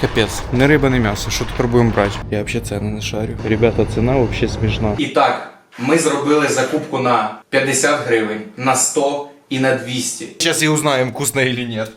Капець, не риба, не м'ясо. Що тепер будемо брати? Я взагалі ціни не шарю. Ребята, ціна взагалі смішна. І так, ми зробили закупку на 50 гривень, на 100 і на 200. Зараз і узнаємо, вкусно или нет.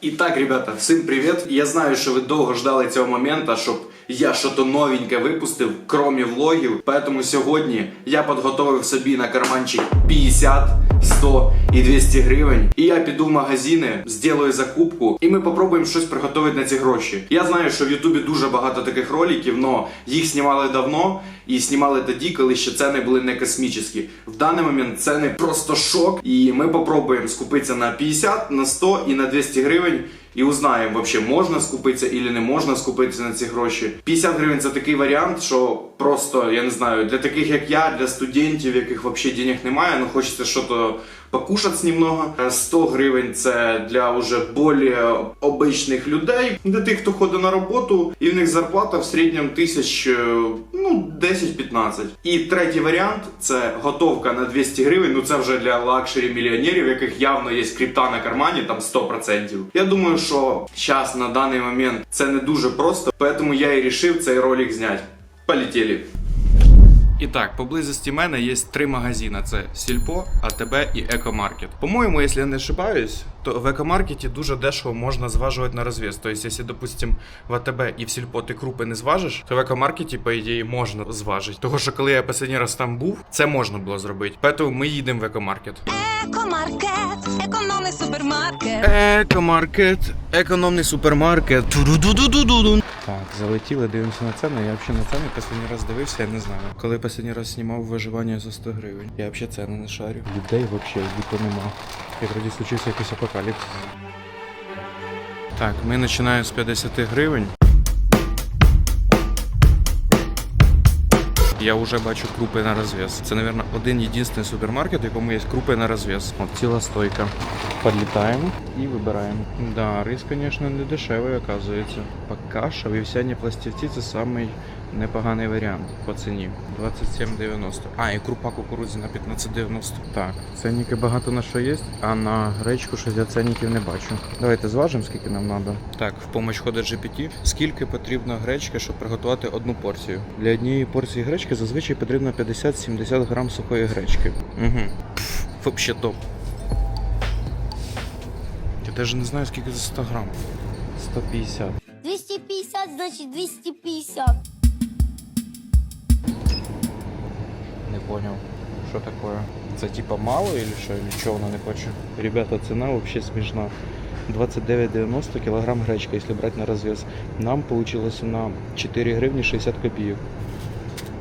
І так, ребята, всім привіт. Я знаю, що ви довго ждали цього моменту, щоб я щось новеньке випустив, крім влогів. Поэтому сьогодні я підготовив собі на карманчик 50, 100 і 200 гривень. І я піду в магазини, зроблю закупку, і ми попробуємо щось приготувати на ці гроші. Я знаю, що в Ютубі дуже багато таких роликів, але їх знімали давно і знімали тоді, коли ще ціни були не космічні. В даний момент ціни просто шок. І ми попробуємо скупитися на 50, на 100 і на 200 гривень. І узнаємо, вообще можна скупитися или не можна скупитися на ці гроші. 50 гривень це такий варіант, що просто я не знаю, для таких як я, для студентів, яких вообще денег немає, ну хочеться щось покушати немного. Е, 100 гривень це для уже більш обичних людей, для тих, хто ходить на роботу, і в них зарплата в середньому тисяч е, ну 10-15. І третій варіант це готовка на 200 гривень. Ну це вже для лакшері мільйонерів, яких явно є крипта на кармані, там 100%. Я думаю, що зараз на даний момент це не дуже просто, тому я і рішив цей ролик зняти. Полетіли. І так, поблизості мене є три магазини: це Сільпо, АТБ і Екомаркет. По-моєму, якщо я не ошибаюсь, то в Екомаркеті дуже дешево можна зважувати на розвес. Тобто, якщо, допустим, в АТБ і в Сільпо ти крупи не зважиш, то в Екомаркеті, по ідеї, можна зважити. Того, що коли я останній раз там був, це можна було зробити. Тому ми їдемо в Екомаркет. Екомаркет, економний супермаркет. Екомаркет, економний супермаркет. Ту-ду-ду-ду-ду-ду. Так, залетіли, дивимося на ціни. Я взагалі на ціни останній раз дивився, я не знаю. Коли останній раз знімав виживання за 100 гривень. Я взагалі ціни не шарю. Людей взагалі нема. І вроді случився якийсь апокаліпсис. Так, ми починаємо з 50 гривень. Я вже бачу крупи на розвес. Це, мабуть, один єдиний супермаркет, в якому є крупи на розвес. От ціла стойка. Підлітаємо і вибираємо. Да, рис, звісно, не дешевий, оказується. Поки що вівсяні пластівці це самий непоганий варіант по ціні. 27,90. А, і крупа кукурудзяна 15,90. Так, ценники багато на що є, а на гречку щось я ценників не бачу. Давайте зважимо, скільки нам треба. Так, в помощь ходить GPT. Скільки потрібно гречки, щоб приготувати одну порцію? Для однієї порції гречки зазвичай потрібно 50-70 грам сухої гречки. Угу. Вообще топ. Я даже не знаю, скільки за 100 грам. 150. 250, значит 250. Понял, що таке. Це типа мало или що, или чого вона не хоче? Ребята, ціна вообще смішна. 29,90 кілограм гречки, якщо брати на розвес. Нам получилось на 4 гривні 60 копійок.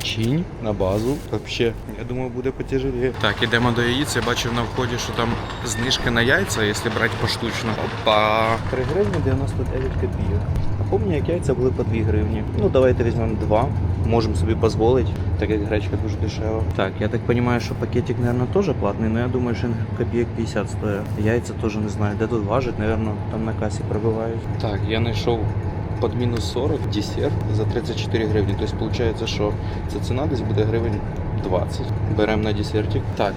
Чинь на базу. Вообще, я думаю, буде потяжелее. Так, ідемо до яїць. Я бачив на вході, що там знижки на яйця, якщо брати поштучно. Опа! 3 гривні 99 копійок. А помню, як яйця були по 2 гривні. Ну, давайте візьмемо 2. Можемо собі дозволити, так як гречка дуже дешева. Так, я так розумію, що пакетик, мабуть, теж платний, але я думаю, що копійок 50 стоїть. Яйця теж не знаю, де тут важить, мабуть, там на касі пробивають. Так, я знайшов під мінус 40 десерт за 34 гривні. Тобто виходить, що ця ціна десь буде гривень 20. Беремо на десертик. Так,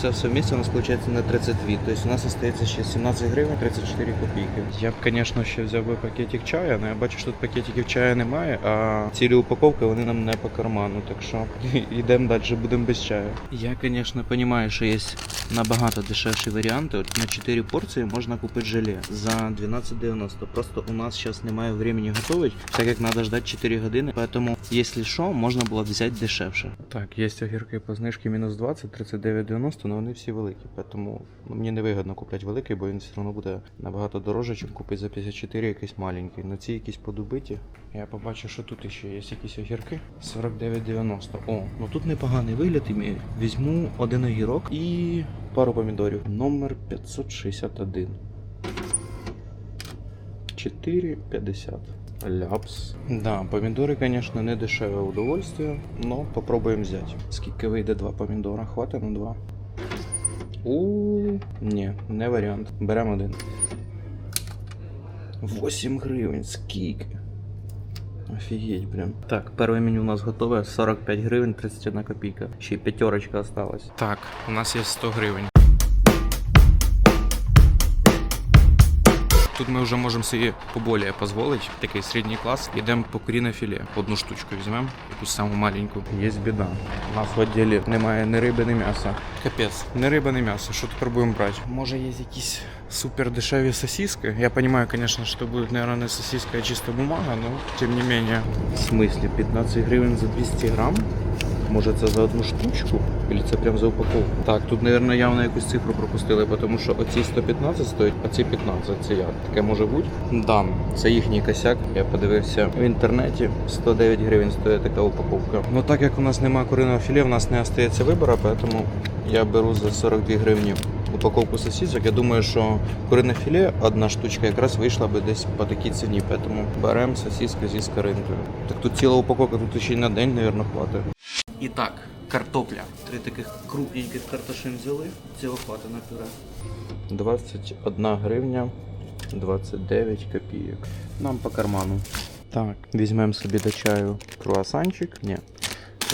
це все вместе у нас виходить на 32. Тобто у нас залишається ще 17 гривень 34 копійки. Я б, звісно, ще взяв би пакетик чаю, але я бачу, що тут пакетиків чаю немає, а цілі упаковки вони нам не по карману. Так що йдемо далі, будемо без чаю. Я, звісно, розумію, що є набагато дешевші варіанти. От на 4 порції можна купити желе за 12,90. Просто у нас зараз немає времени готувати, так як треба ждати 4 години. Поэтому, якщо що, можна було взяти дешевше. Так, є огірки по знижці мінус 20, 39,90, але вони всі великі. Тому мені не вигідно купляти великий, бо він все одно буде набагато дорожче, ніж купити за 54 якийсь маленький. На ці якісь подубиті. Я побачив, що тут ще є якісь огірки. 49,90. О, ну тут непоганий вигляд імеє. Візьму один огірок і пару помідорів. Номер 561. 4,50. Ляпс. Да, помідори, конечно, не дешеве удовольствие, но попробуємо взяти. Скільки вийде два помідора? Хватить на два. У, ні, не варіант. Беремо один. 8 гривень, скільки? Офігеть, блін. Так, перше меню у нас готове. 45 гривень, 31 копійка. Ще й п'ятерочка осталась. Так, у нас є 100 гривень. Тут ми вже можемо собі поболее дозволити, такий середній клас. Йдемо по куріне філе. Одну штучку візьмемо, якусь саму маленьку. Є біда. У нас в відділі немає ні риби, ні м'яса. Капець, ні риба, ні м'ясо. Що тепер будемо брати? Може є якісь супер дешеві сосиски? Я розумію, звісно, що буде, мабуть, не сосиска, а чиста бумага, але тим не менше. В смислі, 15 гривень за 200 грам? Може це за одну штучку? Или це прям за упаковку? Так, тут, мабуть, явно якусь цифру пропустили, тому що оці 115 стоять, а ці 15. Це як? Таке може бути? Да, це їхній косяк. Я подивився в інтернеті. 109 гривень стоїть така упаковка. Ну так як у нас немає куриного філе, в нас не остається вибору, тому я беру за 42 гривні упаковку сосисок. Я думаю, що курине філе, одна штучка, якраз вийшла би десь по такій ціні. Тому беремо сосиски зі скоринкою. Так тут ціла упаковка, тут ще й на день, мабуть, хватить. І так, картопля. Три таких крупненьких картошин взяли. Цього хватить на пюре. 21 гривня 29 копійок. Нам по карману. Так, візьмемо собі до чаю круасанчик. Ні,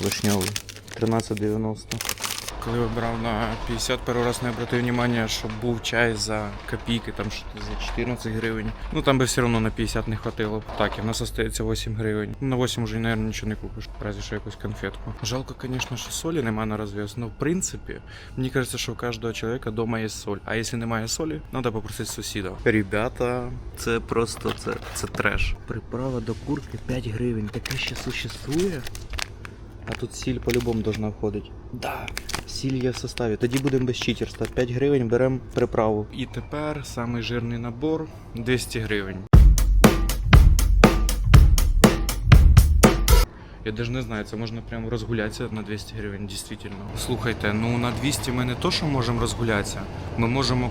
вишньовий. 13,90. Коли вибирав на 50, перший раз не обратив увагу, що був чай за копійки, там за 14 гривень. Ну там би все одно на 50 не хватило. Так, і в нас остається 8 гривень. На 8 вже, мабуть, нічого не купиш, разве що якусь конфетку. Жалко, звісно, що солі немає на розв'яз, але в принципі, мені кажеться, що у кожного чоловіка вдома є соль. А якщо немає солі, треба попросити сусіда. Ребята, це просто це, це треш. Приправа до курки 5 гривень. Таке ще существує? А тут сіль по-любому должна входити. Да, сіль є в составі. Тоді будемо без читерства. 5 гривень беремо приправу. І тепер самий жирний набор 200 гривень. Я даже не знаю, це можна прямо розгулятися на 200 гривень, дійсно. Слухайте, ну на 200 ми не то, що можемо розгулятися, ми можемо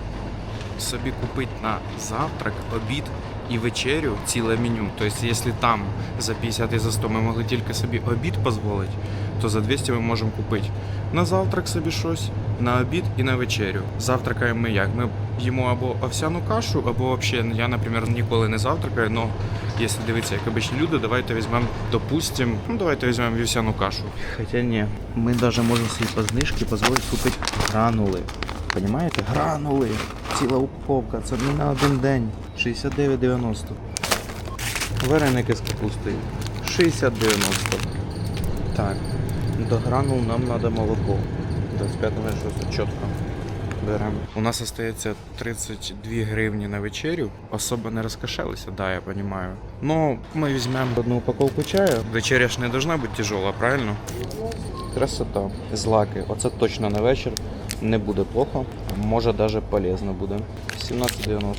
собі купити на завтрак, обід і вечерю ціле меню. Тобто, якщо там за 50 і за 100 ми могли тільки собі обід дозволити, то за 200 ми можемо купити на завтрак собі щось, на обід і на вечерю. Завтракаємо ми як? Ми їмо або овсяну кашу, або взагалі, я, наприклад, ніколи не завтракаю, але якщо дивитися, як обичні люди, давайте візьмемо, допустим, ну давайте візьмемо вівсяну кашу. Хоча ні, ми навіть можемо собі по знижці дозволити купити гранули. Понимаєте? Гранули. Ціла упаковка. Це не на один день. 69,90. Вареники з капустою. 60,90. Так. До гранул нам треба молоко. 25 6 чітко. Беремо. У нас остається 32 гривні на вечерю. Особо не розкошелися, да, я розумію. Ну, ми візьмемо одну упаковку чаю. Вечеря ж не должна бути тяжела, правильно? Красота. Злаки. Оце точно на вечір. Не буде плохо. Може навіть полезно буде. 17,90.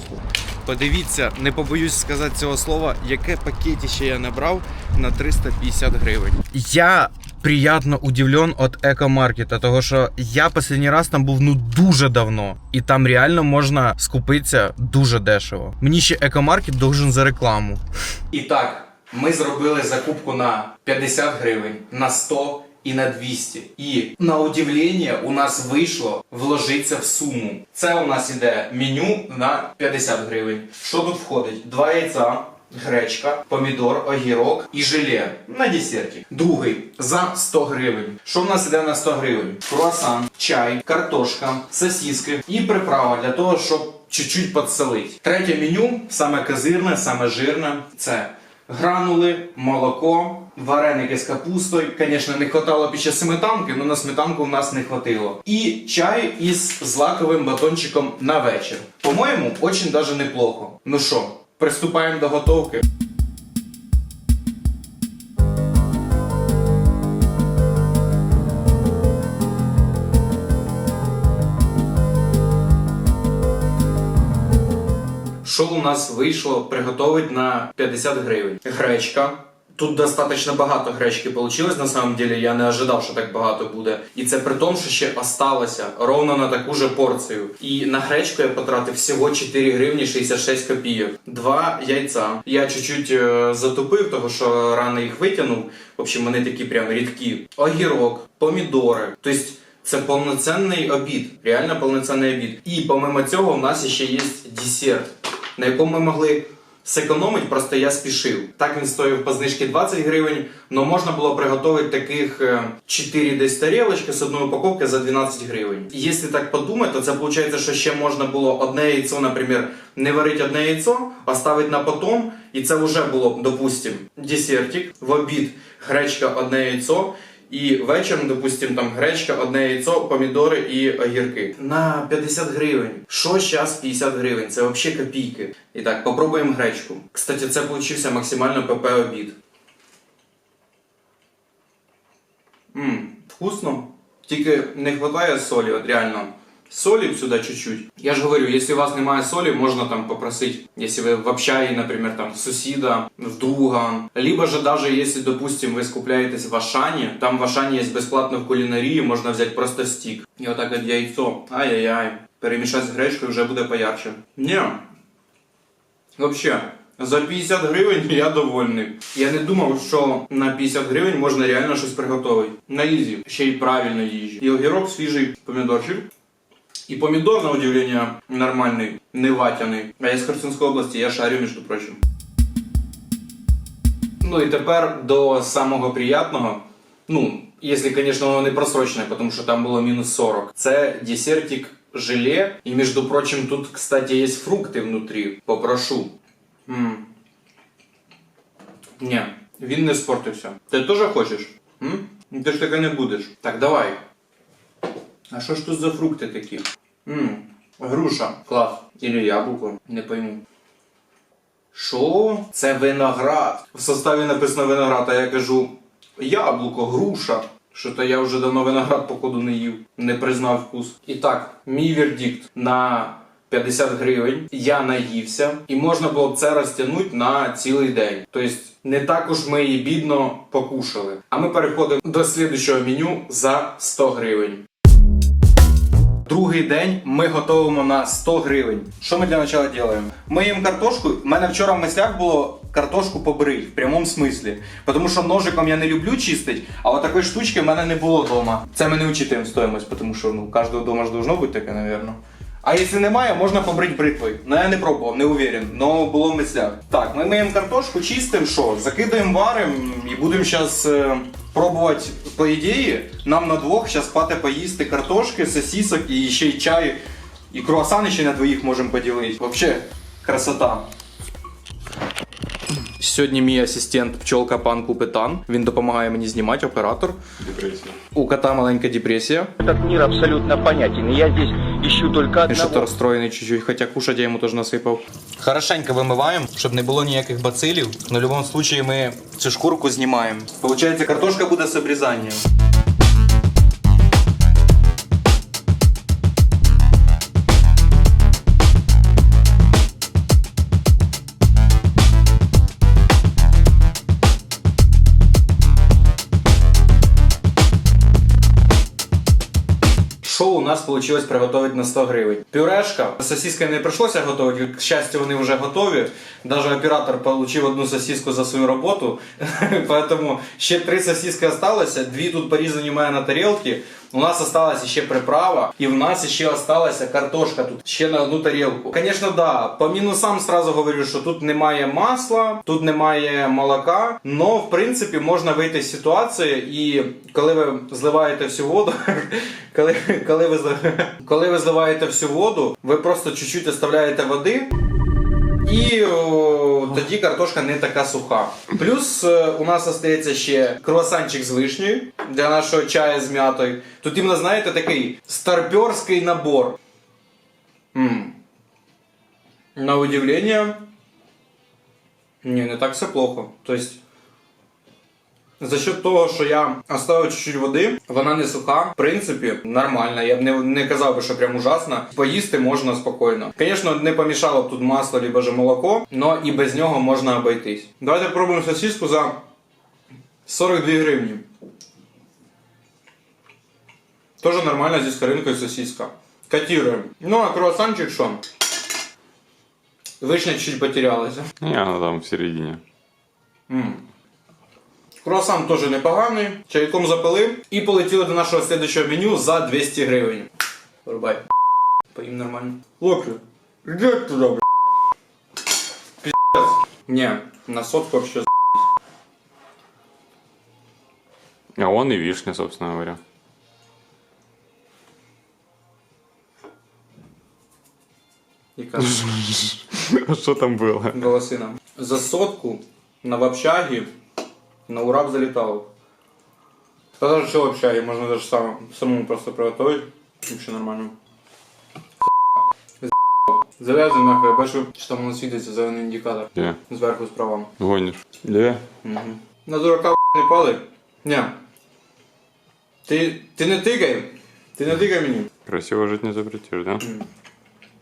Подивіться, не побоюсь сказати цього слова, яке пакетище я набрав на 350 гривень. Я приємно удивлен від екомаркета, того що я останній раз там був ну дуже давно, і там реально можна скупитися дуже дешево. Мені ще екомаркет должен за рекламу. І так, ми зробили закупку на 50 гривень, на 100 і на 200. І на удивлення у нас вийшло вложитися в суму. Це у нас іде меню на 50 гривень. Що тут входить? Два яйця. Гречка, помідор, огірок і желе на десерті. Другий за 100 гривень. Що в нас іде на 100 гривень? Круасан, чай, картошка, сосиски і приправа для того, щоб чуть-чуть підсолити. Третє меню, саме казирне, саме жирне, це гранули, молоко, вареники з капустою. Звісно, не хватало під час сметанки, але на сметанку в нас не хватило. І чай із злаковим батончиком на вечір. По-моєму, дуже даже неплохо. Ну що, приступаємо до готовки. Що у нас вийшло приготовить на 50 гривень? Гречка. Тут достаточно багато гречки получилось, на самом деле я не ожидав, що так багато буде. І це при тому, що ще осталося ровно на таку же порцію. І на гречку я потратив всього 4 гривні 66 копійок. Два яйця. Я чуть-чуть е, затупив, того що рано їх витягнув. В общем, вони такі прям рідкі. Огірок, помідори. Тобто це повноцінний обід, реально повноцінний обід. І помимо цього, у нас ще є десерт, на якому ми могли Секономить, просто я спішив. Так він стоїв по знижці 20 гривень, але можна було приготувати таких е, 4 десь тарілочки з одної упаковки за 12 гривень. Якщо так подумати, то це виходить, що ще можна було одне яйцо, наприклад, не варити одне яйцо, оставити на потом, і це вже було, допустим, десертик, в обід гречка одне яйцо. І вечором, допустим, там гречка, одне яйцо, помідори і огірки. На 50 гривень. Що зараз 50 гривень? Це взагалі копійки. І так, попробуємо гречку. Кстати, це получився максимально ПП обід. Ммм, вкусно. Тільки не вистачає солі, от реально. Солі б сюди чуть-чуть. Я ж говорю, якщо у вас немає солі, можна там попросити, якщо ви в общагі, наприклад, там в сусіда, в друга. Либо же даже если, допустим, ви скупляєтесь в Ашані, там в Ашані є безплатно в кулінарії, можна взяти просто стік. І отак от яйцо. Ай-яй-яй. Перемішати з гречкою вже буде поярче. Ні. Вообще, за 50 гривень я довольний. Я не думав, що на 50 гривень можна реально щось приготувати. На ізі. Ще й правильно їжі. І огірок свіжий помідорчик. І помідор, на удивлення, нормальний, не ватяний. А я з Херсонської області, я шарю, між прочим. Ну і тепер до самого приятного. Ну, якщо, звісно, воно не просрочене, тому що там було мінус 40. Це десертик желе. І, між прочим, тут, кстати, є фрукти внутрі. Попрошу. М. Ні, він не спортився. Ти теж хочеш? М? Ну, Ти ж таке не будеш. Так, давай. А що ж тут за фрукти такі? Мм, груша. Клас. Или яблуко, не пойму. Що? Це виноград. В составі написано виноград, а я кажу яблуко, груша. Що то я вже давно виноград, походу, не їв, не признав вкус. І так, мій вердикт на 50 гривень. Я наївся, і можна було б це розтягнути на цілий день. Тобто, не так уж ми її бідно покушали. А ми переходимо до слідчого меню за 100 гривень. Другий день ми готуємо на 100 гривень. Що ми для початку робимо? Ми їм картошку. У мене вчора в мислях було картошку побрить в прямому смислі. Тому що ножиком я не люблю чистити, а от такої штучки в мене не було вдома. Це ми не учитуємо стоїмось, тому що ну, кожного вдома ж должно бути таке, мабуть. А якщо немає, можна побрити бритвою. Ну я не пробував, не уверен, але було в мислях. Так, ми миємо картошку, чистимо, що? Закидаємо варимо і будемо зараз е, пробувати, по ідеї, нам на двох зараз пати поїсти картошки, сосисок і ще й чай. І круасани ще на двоїх можемо поділити. Вообще, красота. Сьогодні мій асистент пчолка пан Купитан. Він допомагає мені знімати оператор. Депрессия. У кота маленька депресія. Этот мир абсолютно понятен. Я здесь ищу только одного. Что-то расстроенный чуть-чуть, хотя кушать я ему тоже насипав. Хорошенько вимиваємо, щоб не було ніяких бацилів. Но в случае мы цю шкурку знімаємо. Получається, картошка буде с обрізанням. Нас вийшло приготувати на 100 гривень? Пюрешка. Сосиски не прийшлося готувати, к щастю, вони вже готові. Навіть оператор отримав одну сосиску за свою роботу. Поэтому ще три сосиски залишилося, дві тут порізані у мене на тарілки. У нас осталась ще приправа, і в нас ще осталася картошка тут ще на одну тарілку. Звісно, да. По мінусам сразу говорю, що тут немає масла, тут немає молока. Но в принципі можна вийти з ситуації, і коли ви зливаєте всю воду, коли, коли, ви, коли зливаєте всю воду, ви просто чуть-чуть оставляєте води. І о, тоді картошка не така суха. Плюс е, у нас остається ще круасанчик з вишнею для нашого чаю з м'ятою. Тут іменно, знаєте, такий старперський набор. м На удивление, не, не так все плохо. Тобто, за счет того, що я оставив чуть-чуть води, вона не суха. В принципі, нормально. Я б не, не казав би, що прям ужасно. Поїсти можна спокійно. Звісно, не помішало б тут масло, либо же молоко, але і без нього можна обойтись. Давайте пробуємо сосиску за 42 гривні. Тоже нормально зі скоринкою сосиска. Котируем. Ну, а круассанчик що? Вишня чуть потерялася. Не, она там в середине. М. Круасан теж непоганий. Чайком запили і полетіли до нашого слідчого меню за 200 гривень. Вирубай. Поїм нормально. Локи, іди туди, бля. Піздець. Не, на сотку вообще А он и вишня, собственно говоря. и кажется, А что там было? голосина. За сотку на в общаге на ураб залетал. Да даже все в общаге, можно даже сам, самому просто приготовить. Вообще нормально. Завязывай нахуй, я бачу, що там у нас світиться зелений індикатор. Где? Зверху справа. Гонишь? Где? Угу. На дурака не пали? Ні. Ти, ти не тикай. Ти не тикай мені. Красиво жить не запретишь, да?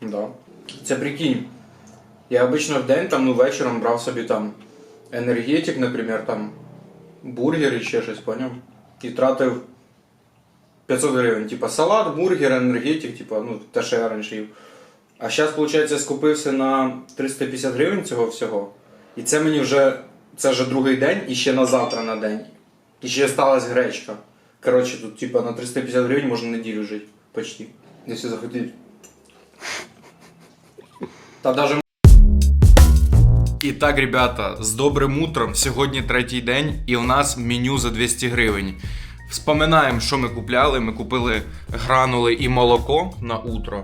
Да. Це прикинь. Я обично в день там, ну вечором брав собі там енергетик, наприклад, там бургер і ще щось, поняв? І тратив 500 гривень. Типа салат, бургер, енергетик, типа, ну, те, що я раніше їв. А зараз, виходить, скупився на 350 гривень цього всього. І це мені вже. Це вже другий день і ще на завтра на день. І ще сталася гречка. Коротше, тут типа на 350 гривень можна неділю жити. Почти. Якщо захотіти. Та даже І так, ребята, з добрим утром. Сьогодні третій день, і у нас меню за 200 гривень. Вспоминаємо, що ми купляли. Ми купили гранули і молоко на утро.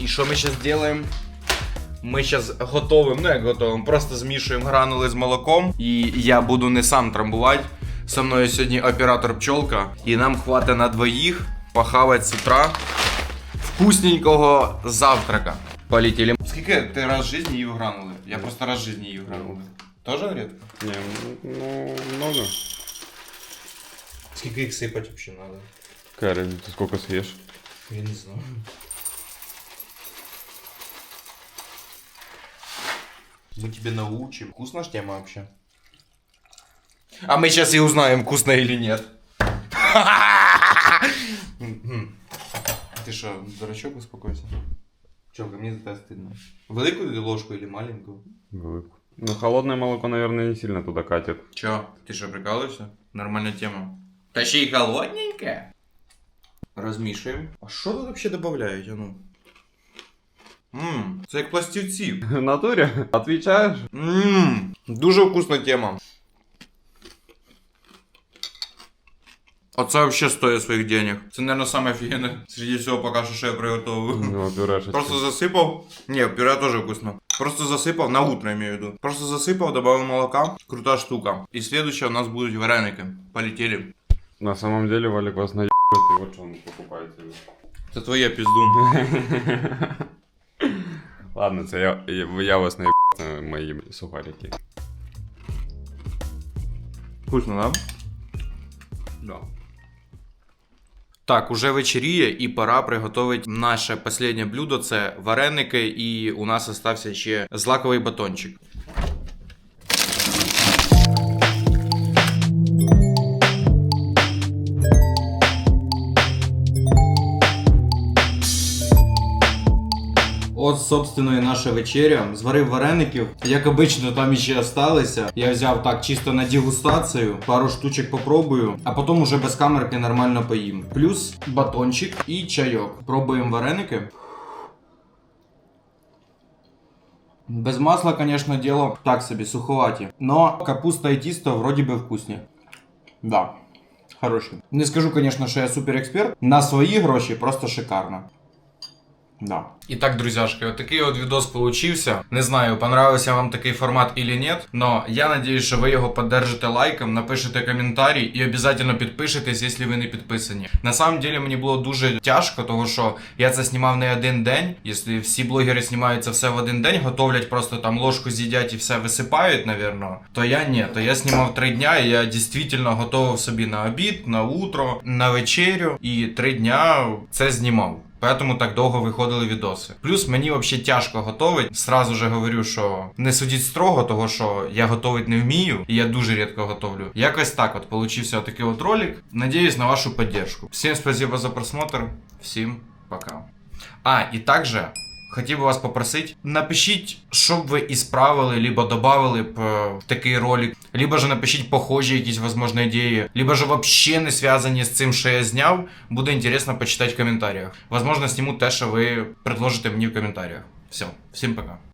І що ми зараз робимо? Ми зараз готовимо, ну як готовимо, просто змішуємо гранули з молоком. І я буду не сам трамбувати. Со мною сьогодні оператор пчолка. І нам хватить на двоїх похавати з утра вкусненького завтрака. Полетели. Скільки ти раз в житті їв гранули? Я просто раз в житті їв гранули. Тоже редко? Не, ну, много. Скільки їх сипати взагалі треба? Карен, ты сколько съешь? Я не знаю. Мы тебе научим. Вкусная ж тема вообще? А мы сейчас и узнаем, вкусно или нет. Мгм. Ты что, дурачок, успокойся. Челка, мне за тебя стыдно. Великую ты ложку или маленькую? Велику. Ну, холодное молоко, наверное, не сильно туда катит. Чё, ты что, прикалываешься? Нормальная тема. Та ще й холодненькая. Розмішуємо. А що тут вообще додають, а ну? Ммм, це як пластівці. В натуре? Отвечаешь? Ммм, дуже вкусна тема. Оце вообще стоїть своїх денег. Це, наверное, саме офігенне серед всього поки що, що я приготував. Ну, пюрешечка. Просто засипав. Не, пюре тоже вкусно. Просто засипав, на утро имею в виду. Просто засипав, добавил молока. Крута штука. И следующее у нас будут вареники. Полетели. На самом деле, Валик вас наебет, и вот что он покупает себе. Це твоє пізду. Ладно, це я, я, я вас наеб на мої сухарики. Вкусно, да? Да. Так, уже вечеріє і пора приготувати наше останнє блюдо. Це вареники, і у нас остався ще злаковий батончик. Собственно, і наша вечеря. Зварив вареників. Як обично, там іще осталися. Я взяв так чисто на дегустацію, пару штучок попробую, а потім уже без камерки нормально поїм. Плюс батончик і чайок. Пробуємо вареники. Без масла, конечно, дело так собі, суховаті. Но капуста і тісто вроді би вкусні. Да. Хороші. Не скажу, конечно, що я супер експерт. На свої гроші просто шикарно. Да. І так, вот такий от відос получився. Не знаю, понравився вам такий формат или нет, но я надіюсь, що ви його поддержите лайком, напишете коментарі і обов'язково підпишетесь, якщо ви не підписані. На самом деле мені було дуже тяжко, тому що я це знімав не один день. Якщо всі блогери знімають це все в один день, готовлять просто там ложку з'їдять і все висипають, навірно, то я ні, то я знімав три дня, і я дійсно готував собі на обід, на утро, на вечерю, і три дня це знімав. Поэтому так довго виходили відоси. Плюс мені взагалі тяжко готовить. Сразу же говорю, що не судіть строго, того що я готувати не вмію, і я дуже рідко готовлю. Якось так от получився такий от ролик. Надіюсь на вашу поддержку. Всім спасибо за просмотр, всім пока. А, і також хотів би вас попросити, напишіть, що б ви ісправили, либо добавили б е, в такий ролик, либо ж напишіть похожі якісь, можливі ідеї, либо ж взагалі не зв'язані з цим, що я зняв. Буде інтересно почитати в коментарях. Возможно, зніму те, що ви предложите мені в коментарях. Все, всім пока.